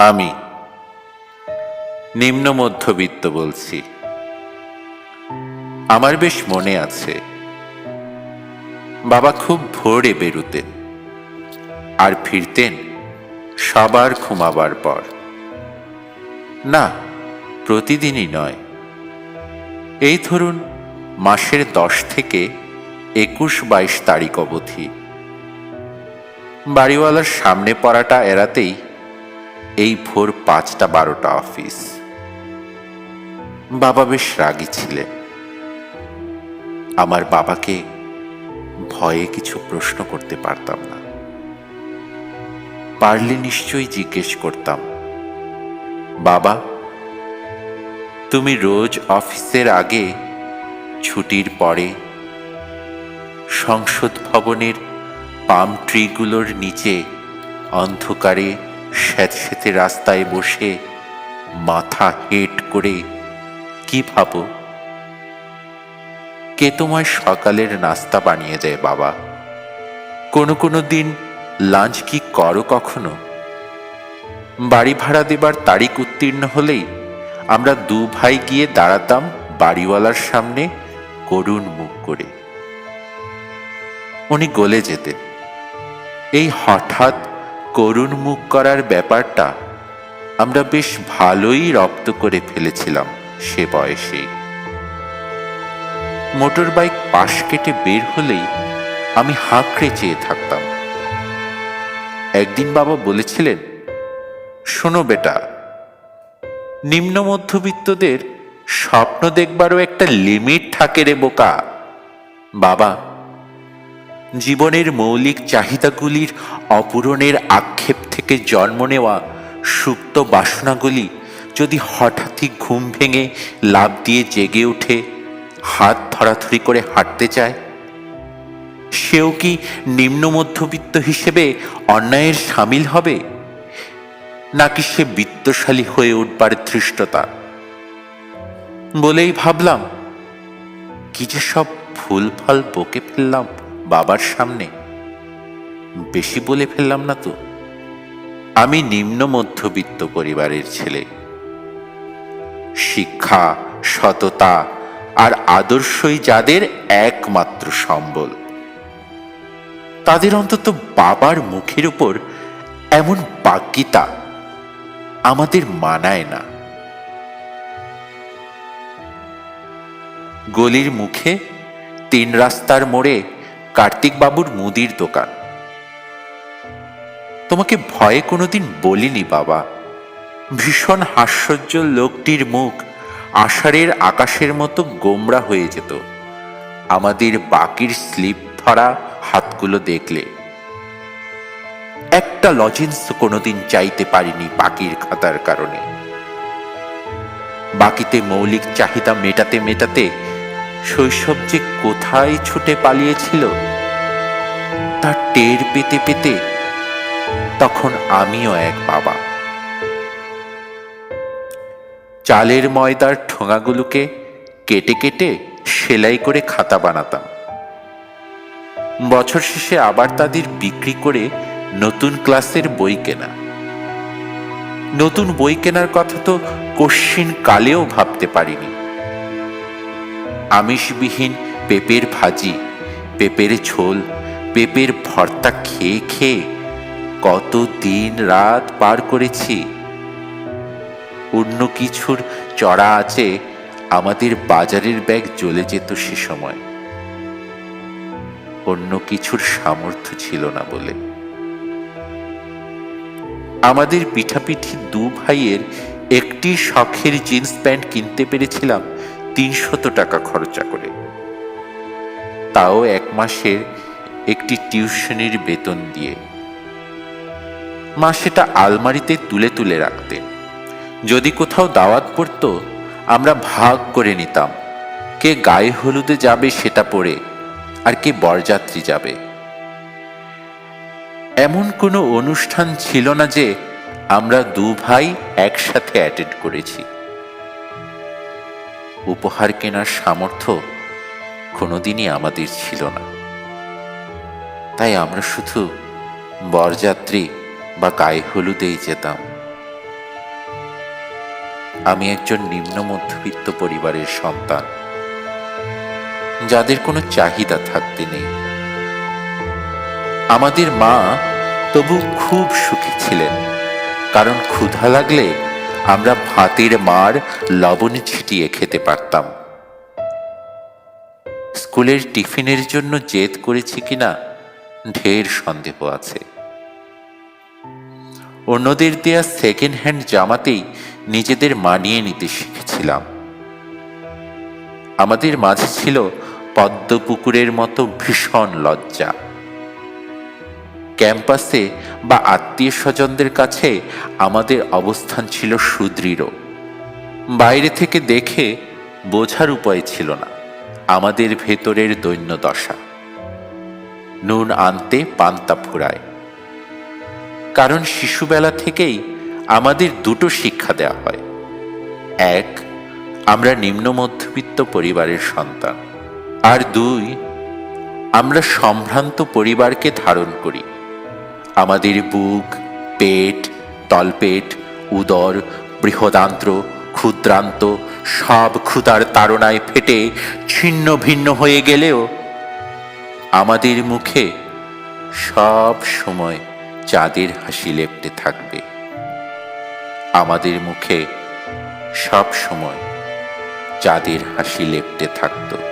আমি। নিম্ন মধ্যবিত্ত বলছি। আমার বেশ মনে আছে। বাবা খুব ভোরে বেরুতেন। আর ফিরতেন সবার ঘুমাবার পর। না, প্রতিদিনই নয়। এই ধরুন, মাসের দশ থেকে একুশ বাইশ তারিখ অবধি। বাড়িওয়ালার সামনে পড়াটা এড়াতেই এই ভোর পাঁচটা বারোটা অফিস। বাবা বেশ রাগী ছিলেন। আমার বাবাকে ভয়ে কিছু প্রশ্ন করতে পারতাম না। পারলে নিশ্চয়ই জিজ্ঞেস করতাম, বাবা, তুমি রোজ অফিসের আগে ছুটির পরে সংসদ ভবনের পাম ট্রিগুলোর নিচে অন্ধকারে স্যাঁতস্যাঁতে রাস্তায় বসে মাথা হেট করে কি ভাবো? কে তোমায় সকালের নাস্তা বানিয়ে দেয় বাবা? কোনো কোনো দিন লাঞ্চ কি করো কখনো? বাড়ি ভাড়া দেবার তারিখ উত্তীর্ণ হলেই আমরা দু ভাই গিয়ে দাঁড়াতাম বাড়িওয়ালার সামনে করুণ মুখ করে। উনি গলে যেতেন। এই হঠাৎ করুণ মুখ করার ব্যাপারটা আমরা বেশ ভালোই রপ্ত করে ফেলেছিলাম সে বয়সেই মোটর বাইক পাশ কেটে বের হলেই আমি হাঁকড়ে চেয়ে থাকতাম। একদিন বাবা বলেছিলেন, শোনো বেটা, নিম্ন মধ্যবিত্তদের স্বপ্ন দেখবারও একটা লিমিট থাকে রে বোকা। বাবা জীবনের মৌলিক চাহিদাগুলির অপূরণের আক্ষেপ থেকে জন্ম নেওয়া সুপ্ত বাসনাগুলি যদি হঠাৎই ঘুম ভেঙে লাভ দিয়ে জেগে উঠে হাত ধরাধরি করে হাঁটতে চায়? সেও কি নিম্ন মধ্যবিত্ত হিসেবে অন্যায়ের সামিল হবে? নাকি সে বিত্তশালী হয়ে উঠবার ধৃষ্টতা? বলেই ভাবলাম, কি যে সব ফুল ফল বকে ফেললাম। বাবার সামনে। বেশি বলে ফেললাম না তো। আমি নিম্ন মধ্যবিত্ত পরিবারের ছেলে। শিক্ষা, সততা আর আদর্শই যাদের একমাত্র সম্বল। তাদের অন্তত বাবার মুখের উপর এমন বাগ্যিতা আমাদের মানায় না। গলির মুখে তিন রাস্তার মোড়ে কার্তিক বাবুর মুদির দোকান। তোমাকে ভয়ে কোনোদিন বলিনি বাবা। ভীষণ হাস্যজ্জ্বল লোকটির মুখ আষাঢ়ের আকাশের মতো গোমরা হয়ে যেত। আমাদের বাকির স্লিপ ধরা হাতগুলো দেখলে। একটা লজেন্স কোনোদিন চাইতে পারিনি বাকির খাতার কারণে। বাকিতে মৌলিক চাহিদা মেটাতে মেটাতে শৈশব যে কোথায় ছুটে পালিয়েছিল তা টের পেতে পেতে তখন আমিও এক বাবা। চালের ময়দার ঠোঙাগুলোকে কেটে কেটে সেলাই করে খাতা বানাতাম। বছর শেষে আবার তাদের বিক্রি করে নতুন ক্লাসের বই কেনা। নতুন বই কেনার কথা তো কশ্চিন কালেও ভাবতে পারিনি। আমিষবিহীন পেঁপের ভাজি, পেঁপের ঝোল পেঁপের ভর্তা খেয়ে খেয়ে কত দিন রাত পার করেছি। অন্য কিছুর চড়া আছে, আমাদের বাজারের ব্যাগ জ্বলে যেত সে সময়। অন্য কিছুর সামর্থ্য ছিল না বলে। আমাদের পিঠাপিঠি দু ভাইয়ের একটি শখের জিন্স প্যান্ট কিনতে পেরেছিলাম তিনশত টাকা খরচা করে। তাও এক মাসের একটি টিউশনির বেতন দিয়ে। মা সেটা আলমারিতে তুলে তুলে রাখতেন। যদি কোথাও দাওয়াত পড়তো, আমরা ভাগ করে নিতাম। কে গায়ে হলুদে যাবে সেটা পরে আর কে বরযাত্রী যাবে। এমন কোনো অনুষ্ঠান ছিল না যে আমরা দু ভাই একসাথে অ্যাটেন্ড করেছি। উপহার কেনার সামর্থ্য কোনোদিনই আমাদের ছিল না। তাই আমরা শুধু বরযাত্রী বা গায়ে হলুদেই যেতাম। আমি একজন নিম্ন মধ্যবিত্ত পরিবারের সন্তান, যাদের কোনো চাহিদা থাকতে নেই। আমাদের মা তবু খুব সুখী ছিলেন, কারণ ক্ষুধা লাগলে আমরা ভাতের মার লবণ ছিটিয়ে খেতে পারতাম। স্কুলের টিফিনের জন্য জেদ করেছি কিনা ঢের সন্দেহ আছে। অন্যদের দেয়া সেকেন্ড হ্যান্ড জামাতেই নিজেদের মানিয়ে নিতে শিখেছিলাম। আমাদের মাঝে ছিল পদ্মপুকুরের মতো ভীষণ লজ্জা। ক্যাম্পাসে বা আত্মীয় স্বজনদের কাছে আমাদের অবস্থান ছিল সুদৃঢ়। বাইরে থেকে দেখে বোঝার উপায় ছিল না। আমাদের ভেতরের দৈন্য দশা নুন আনতে পান্তা ফুরায়। কারণ শিশুবেলা থেকেই আমাদের দুটো শিক্ষা দেওয়া হয়। এক, আমরা নিম্ন মধ্যবিত্ত পরিবারের সন্তান। আর দুই, আমরা সম্ভ্রান্ত পরিবারকে ধারণ করি। আমাদের বুক, পেট, তলপেট, উদর, বৃহদান্ত্র, ক্ষুদ্রান্ত সব ক্ষুধার তাড়নায় ফেটে ছিন্ন ভিন্ন হয়ে গেলেও আমাদের মুখে সব সময় চাঁদের হাসি লেপটে থাকবে। আমাদের মুখে সব সময় চাঁদের হাসি লেপটে থাকতো।